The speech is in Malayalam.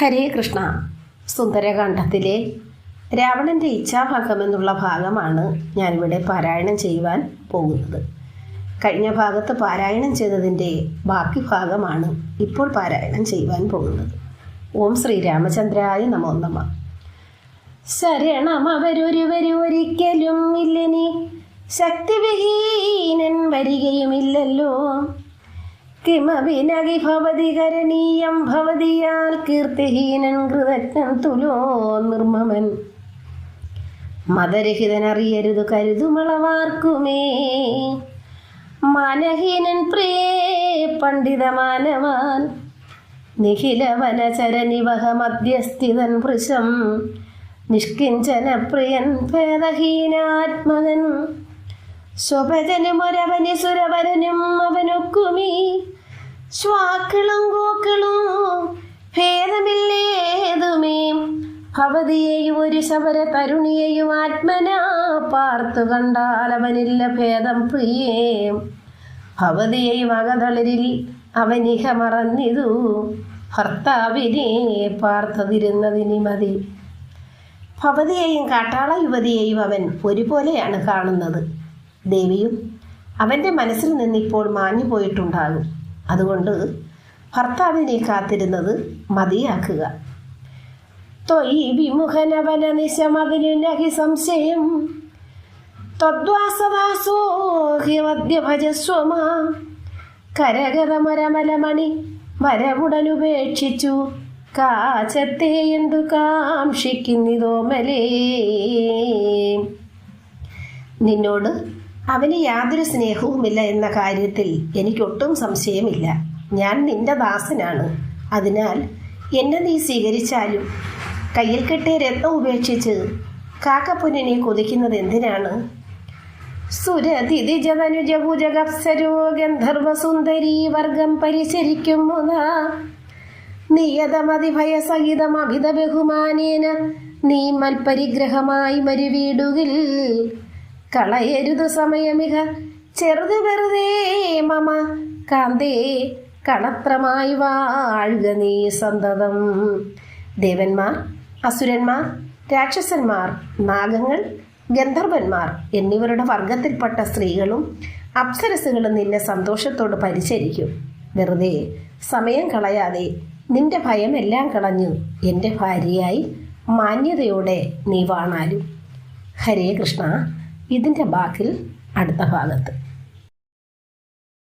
ഹരേ കൃഷ്ണ. സുന്ദരകാന്ഡത്തിലെ രാവണന്റെ ഇച്ഛാഭാഗം എന്നുള്ള ഭാഗമാണ് ഞാനിവിടെ പാരായണം ചെയ്യുവാൻ പോകുന്നത്. കഴിഞ്ഞ ഭാഗത്ത് പാരായണം ചെയ്തതിന്റെ ബാക്കി ഭാഗമാണ് ഇപ്പോൾ പാരായണം ചെയ്യുവാൻ പോകുന്നത്. ഓം ശ്രീരാമചന്ദ്രായ നമോ നമ. ശരണം അവരൊരുവരും ഒരിക്കലും ഇല്ലനി ശക്തിവിഹീനൻ വരികയുമില്ലല്ലോ. കിമവിനകി ഭവതി കരണീയം ഭവതിയാൽ കീർത്തിഹീനൻ കൃതജ്ഞൻ തുലോ നിർമ്മമൻ. മതരഹിതൻ അറിയരുത് കരുതുമളവാർക്കുമേ. മാനഹീനൻ പ്രിയേ പണ്ഡിത മാനവാൻ നിഖില വനചരനിവഹ മധ്യസ്ഥിതൻ വൃശം നിഷ്കിഞ്ചന പ്രിയൻ ഭേദഹീനാത്മകൻ. സ്വഭജനുമൊരവനി സുരവരനും അവനൊക്കുമീ. ശ്വാക്കളും ഗോക്കളും ഭേദമില്ലേതുമേ? ഭവതിയെയും ഒരു ശബര തരുണിയെയും ആത്മനാ പാർത്തു കണ്ടാൽ അവനില്ല ഭേദം പ്രിയേ. ഭവതിയെയും അകതളിരിൽ അവനിഹ മറന്നിതു. ഭർത്താവിനെ പാർത്തതിരുന്നതിനി മതി. ഭവതിയെയും കാട്ടാള യുവതിയെയും അവൻ ഒരുപോലെയാണ് കാണുന്നത്. ദേവിയും അവന്റെ മനസ്സിൽ നിന്നിപ്പോൾ മാഞ്ഞു പോയിട്ടുണ്ടാകും അതുകൊണ്ട് ഭർത്താവിനെ കാത്തിരുന്നത് മതിയാക്കുക. ഉപേക്ഷിച്ചു വിമുഖനവന നിശമതിനു നഹി സംശയം ത്വദ്വാസദാസോഹ്യമദ്യഭജസ്വമ കരകരമരമലമണി വരവുടനുപേക്ഷിച്ചു. കാച്ചത്തെ എന്തു കാക്ഷിക്കുന്നിതോമലേ. നിന്നോട് അവന് യാതൊരു സ്നേഹവുമില്ല എന്ന കാര്യത്തിൽ എനിക്കൊട്ടും സംശയമില്ല. ഞാൻ നിന്റെ ദാസനാണ്. അതിനാൽ എന്നെ നീ സ്വീകരിച്ചാലും കയ്യിൽ കെട്ടിയ രത്നം ഉപേക്ഷിച്ച് കാക്കപ്പൊന്നിനെ കൊതിക്കുന്നത് എന്തിനാണ്? സുരതിജതനുജഭുജഗപ്സരോ ഗന്ധർവസുന്ദരീ വർഗം പരിചരിക്കും മുതാ നിയതമതിഭയസഹിതം അഭിത ബഹുമാനേന നീ മൽപരിഗ്രഹമായി മരുവീടുകിൽ കളയരുത് സമയമിക ചെറുത് വെറുതെ മമ. കാന്തേ കണത്രമായി വാഴുക നീ സന്തതം. ദേവന്മാർ അസുരന്മാർ രാക്ഷസന്മാർ നാഗങ്ങൾ ഗന്ധർവന്മാർ എന്നിവരുടെ വർഗത്തിൽപ്പെട്ട സ്ത്രീകളും അപ്സരസുകളും നിന്നെ സന്തോഷത്തോട് പരിചരിക്കും. വെറുതെ സമയം കളയാതെ നിന്റെ ഭയമെല്ലാം കളഞ്ഞു എന്റെ ഭാര്യയായി മാന്യതയോടെ നീ വാണാലും. ഹരേ കൃഷ്ണ. ഇതിന്റെ ബാക്കിൽ അടുത്ത ഭാഗത്ത്.